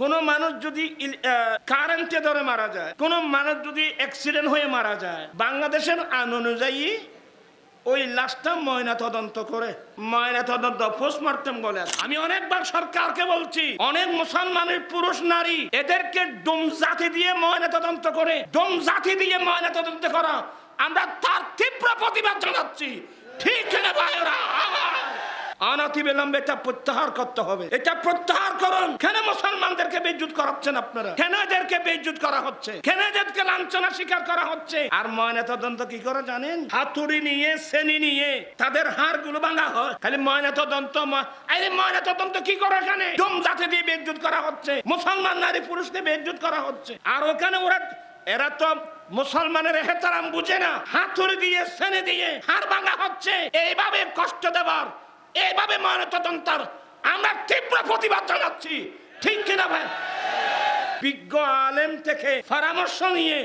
কোন মানুষ যদি কারেন্টে ধরে মারা যায়, কোন মানুষ যদি অ্যাক্সিডেন্ট হয়ে মারা যায়, বাংলাদেশের আইন অনুযায়ী ওই লাশটা ময়না তদন্ত করে, ময়না তদন্ত পোস্টমর্টম বলে আমি অনেকবার সরকারকে বলছি, অনেক মুসলমানের পুরুষ, নারী, এদেরকে ডোম জাতি দিয়ে ময়না তদন্ত করে, ডোম জাতি দিয়ে ময়না তদন্ত করা। আমরা তার তীব্র প্রতিবাদ জানাচ্ছি। ঠিক না ভাইরা অনতি বিলম্বে এটা প্রত্যাহার করতে হবে। এটা প্রত্যাহার করুন। কেন মুসলমানদেরকে বেজুত করাচ্ছেন আপনারা? কেন এদেরকে বেজুত করা হচ্ছে? কেন এদেরকে লাঞ্ছনা স্বীকার করা হচ্ছে? আর ময়না তদন্ত কি করে জানেন? হাতুড়ি নিয়ে, শ্রেণি নিয়ে তাদের হাড়গুলো ভাঙা হয়। খালি ময়না তদন্ত ময়না তদন্ত কি করে এখানে ডুম জাতি দিয়ে বেজুত করা হচ্ছে। মুসলমান নারী পুরুষকে বেজুত করা হচ্ছে। আর ওখানে ওরা এরা তো মুসলমানের হেতারাম বুঝে না। হাতুড়ি দিয়ে, শ্রেণি দিয়ে হাড় ভাঙা হচ্ছে। এইভাবে কষ্ট দেবার, এইভাবে ময়নাতদন্তার আমরা তীব্র প্রতিবাদ জানাচ্ছি। ঠিক কিনা ভাই? বিজ্ঞ আলেম থেকে পরামর্শ নিয়ে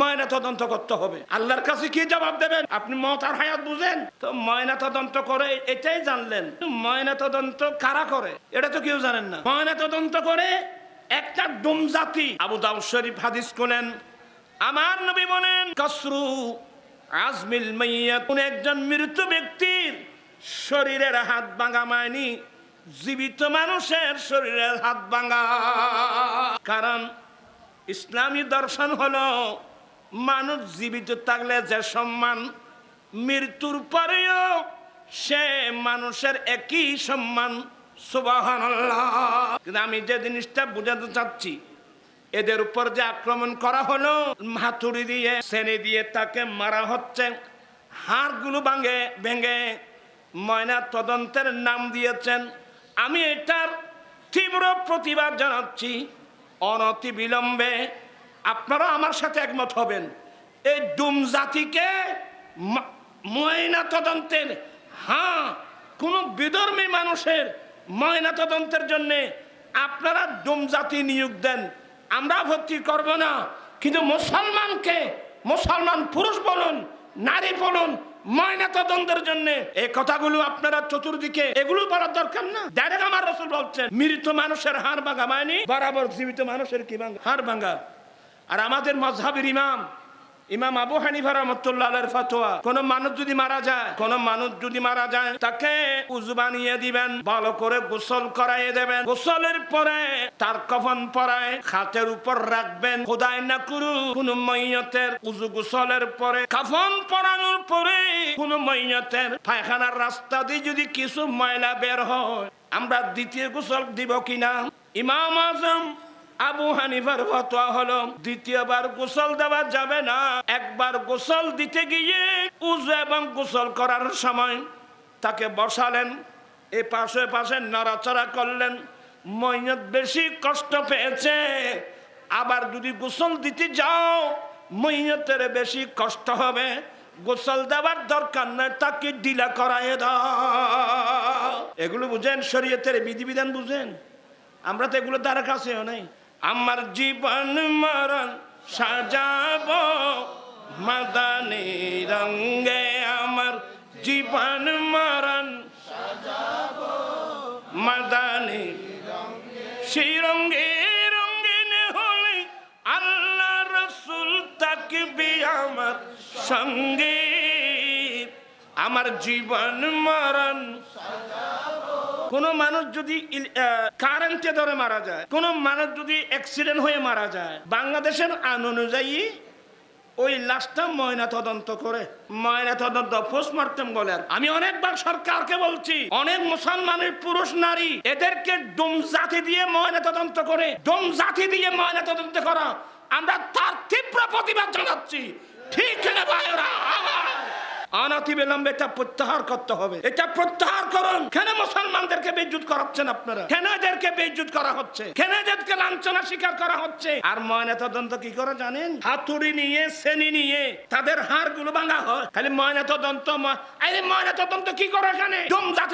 ময়না তদন্ত করতে হবে। আল্লাহর কাছে কি জবাব দেবেন? আপনি মতার হায়াত বুঝেন? তো ময়না তদন্ত করে এটাই জানলেন। ময়না তদন্ত কারা করে? এটা তো কেউ জানেন না। ময়না তদন্ত করে একটা ডুম জাতি আবু দাউদ শরীফ হাদিস কোনেন আমার নবী বলেন, কসরু আজমিল মাইয়া কোন একজন মৃত ব্যক্তির শরীরের হাত ভাঙা মায়নি। জীবিত মানুষের শরীরের হাত ভাঙা। কারণ ইসলামী দর্শন হলো, মানুষ জীবিত থাকলে যে সম্মান, মৃত্যুর পরেও সে মানুষের একই সম্মান কিন্তু আমি যে জিনিসটা বোঝাতে চাচ্ছি, এদের উপর যে আক্রমণ করা হলো, হাতুড়ি দিয়ে শ্রেণি দিয়ে তাকে মারা হচ্ছে, হাড়গুলো ভাঙে, ভেঙে ময়না তদন্তের নাম দিয়েছেন। আমি এটার তীব্র প্রতিবাদ জানাচ্ছি। অনতি বিলম্বে আপনারা আমার সাথে একমত হবেন। এই ডুম জাতিকে ময়না তদন্তের হ্যাঁ কোনো বিধর্মী মানুষের ময়না তদন্তের জন্যে আপনারা ডুম জাতি নিয়োগ দেন। আমরা ভর্তি করব না, কিন্তু মুসলমানকে, মুসলমান পুরুষ বলুন, নারী বলুন ময়না তদন্তের জন্য এই কথাগুলো আপনারা চতুর্দিকে এগুলো বলার দরকার না। ডাইরেক্ট আমার রসুল বলছেন, মৃত মানুষের হাড় ভাঙা মায়নি বরাবর জীবিত মানুষের কি ভাঙা? হাড় ভাঙা। আর আমাদের মজহাবের ইমাম ইমাম আবু হানিফা রহমতুল্লাহ ফতোয়া, কোন মানুষ যদি মারা যায়, কোন মানুষ যদি মারা যায়, তাকে উজু বানিয়ে দিবেন, ভালো করে গোসল করাইয়ে দেবেন। গোসলের পরে তার কফন পরায় খাতের উপর রাখবেন। খোদাই না করু কোন মৈয়তের উজু গোসলের পরে, কাফন পরানোর পরে কোন মৈয়তের পায়খানার রাস্তা দিয়ে যদি কিছু ময়লা বের হয়, আমরা দ্বিতীয় গোসল দিব কিনা? ইমাম আজম আবু হানিফার ফতোয়া হলো, দ্বিতীয়বার গোসল দেওয়া যাবে না। একবার গোসল দিতে গিয়ে উজু এবং গোসল করার সময় তাকে বসালেন, এ পাশে পাশে নড়াচড়া করলেন। মৈয়ত বেশি কষ্ট পেয়েছে। আবার যদি গোসল দিতে যাও মৈয়তের বেশি কষ্ট হবে। গোসল দেওয়ার দরকার নয় তাকে ডিলা করায় দাও। এগুলো বুঝেন, শরীয়তের বিধিবিধান বুঝেন? আমরা তো এগুলো দ্বারা কাছেও নেই। আমার জীবন মরণ সাজাব মাদানি রঙ্গে আমার জীবন মরণ মাদানি সেই রঙ্গে রঙ্গিন হলে আল্লাহ রসুল তাকবি আমার সঙ্গে। আমার জীবন মরণ কোন মানুষ যদি কারেন্টে ধরে মারা যায়, কোন মানুষ যদি অ্যাক্সিডেন্ট হয়ে মারা যায়, বাংলাদেশের আইন অনুযায়ী ওই লাশটা ময়না তদন্ত করে, ময়না তদন্ত পোস্টমর্টম বলে। আমি অনেকবার সরকারকে বলছি, অনেক মুসলমানের পুরুষ, নারী, এদেরকে ডোম জাতি দিয়ে ময়না তদন্ত করে, ডোম জাতি দিয়ে ময়না তদন্ত করা। আমরা তার তীব্র প্রতিবাদ জানাচ্ছি। ঠিক না ভাইরা বেজুত করা হচ্ছে? হাতুড়ি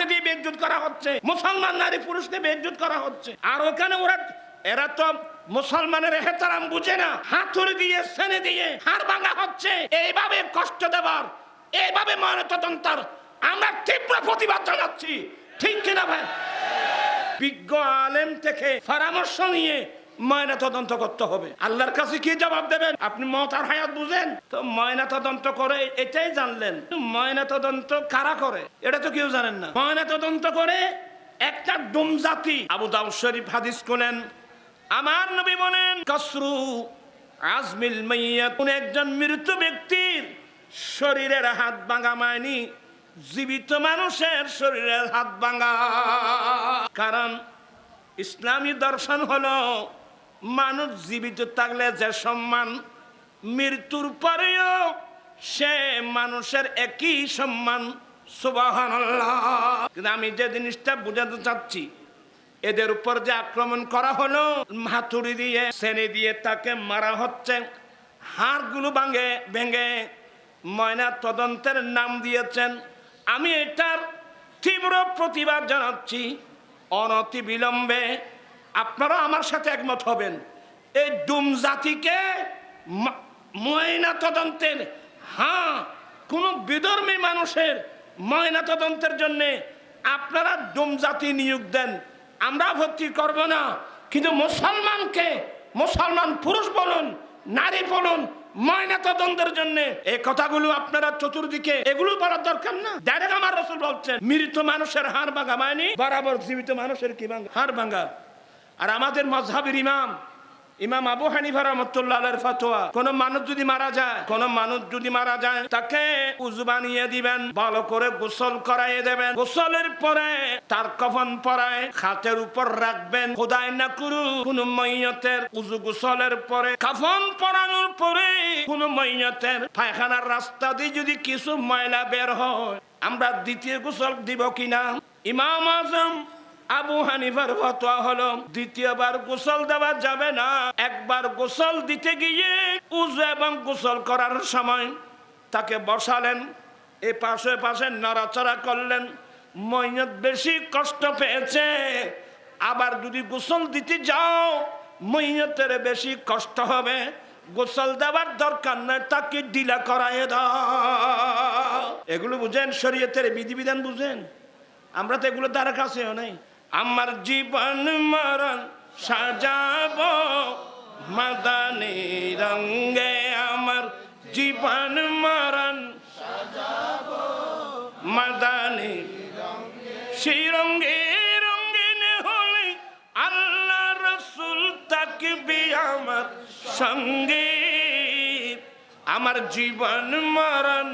দিয়ে বেজুত করা হচ্ছে। মুসলমান নারী পুরুষকে করা হচ্ছে। আর ওখানে ওরা এরা তো মুসলমানের হেতারাম বুঝে না। হাতুড়ি দিয়ে, শ্রেণি দিয়ে হাড় ভাঙা হচ্ছে। এইভাবে কষ্ট দেবার এইভাবে ময়নাতদন্তার আমরা তীব্র প্রতিবাদ জানাচ্ছি। ঠিক কিনা ভাই? বিজ্ঞ আলেম থেকে পরামর্শ নিয়ে ময়না তদন্ত করতে হবে। আল্লাহর কাছে কি জবাব দেবেন? আপনি হায়াত বুঝেন? তো ময়না তদন্ত করে এটাই জানলেন। ময়না তদন্ত কারা করে? এটা তো কেউ জানেন না। ময়না তদন্ত করে একটা ডুম জাতি, আবু দাউদ শরীফ হাদিস কোলেন আমার নবী বলেন, কসরু আজমিল মাইয়া কোন একজন মৃত ব্যক্তির শরীরের হাত ভাঙা মায়নি জীবিত মানুষের শরীরের হাত ভাঙা। কারণ ইসলামী দর্শন হলো, মানুষ জীবিত থাকলে যে সম্মান, মৃত্যুর পরেও সে মানুষের একই সম্মান আমি যে জিনিসটা বোঝাতে চাচ্ছি, এদের উপর যে আক্রমণ করা হলো হাতুড়ি দিয়ে শ্রেণি দিয়ে তাকে মারা হচ্ছে, হাড়গুলো ভাঙে, ভেঙে ময়না তদন্তের নাম দিয়েছেন। আমি এটার তীব্র প্রতিবাদ জানাচ্ছি। অনতি বিলম্বে আপনারা আমার সাথে একমত হবেন। এই ডুম জাতিকে ময়না তদন্তের হ্যাঁ কোনো বিধর্মী মানুষের ময়না তদন্তের জন্য আপনারা ডুম জাতি নিয়োগ দেন। আমরা ভর্তি করব না। কিন্তু মুসলমানকে, মুসলমান পুরুষ বলুন, নারী বলুন ময়না তদন্তের জন্য। এই কথাগুলো আপনারা চতুর্দিকে এগুলো করার দরকার না। ডাইরেক্ট আমার রসুল বলছেন, মৃত মানুষের হাড় ভাঙা মায়নি বরাবর জীবিত মানুষের কি ভাঙা? হাড় ভাঙা। আর আমাদের মজহাবের ইমাম ইমাম আবু হানিফা রহমতুল্লাহ ফতোয়া, কোন মানুষ যদি মারা যায়, কোন মানুষ যদি মারা যায়, তাকে উজু বানিয়ে দিবেন, ভালো করে গোসল করাইয়ে দেবেন। গোসলের পরে তার কফন পরায় খাতের উপর রাখবেন। খোদাই না করু কোন মৈয়তের উজু গোসলের পরে, কাফন পরানোর পরে কোন মৈয়তের পায়খানার রাস্তা দিয়ে যদি কিছু ময়লা বের হয়, আমরা দ্বিতীয় গোসল দিব কিনা? ইমাম আজম আবু হানিফার ফতোয়া হলো, দ্বিতীয়বার গোসল দেওয়া যাবে না। একবার গোসল দিতে গিয়ে উজু এবং গোসল করার সময় তাকে বসালেন, এ পাশে পাশে নড়াচড়া করলেন। মৈনত বেশি কষ্ট পেয়েছে, আবার যদি গোসল দিতে যাও মৈয়তের বেশি কষ্ট হবে। গোসল দেওয়ার দরকার নয় তাকে ডিলা করায় এগুলো বুঝেন, শরীয়তের বিধিবিধান বুঝেন? আমরা তো এগুলো তার কাছেও নাই। আমার জীবন মরণ সাজাব মাদানি রঙ্গে আমার জীবন মরণ মাদানি সেই রঙ্গে রঙ্গিন হলে আল্লাহ রসুল তাকবি আমার সঙ্গে। আমার জীবন মরণ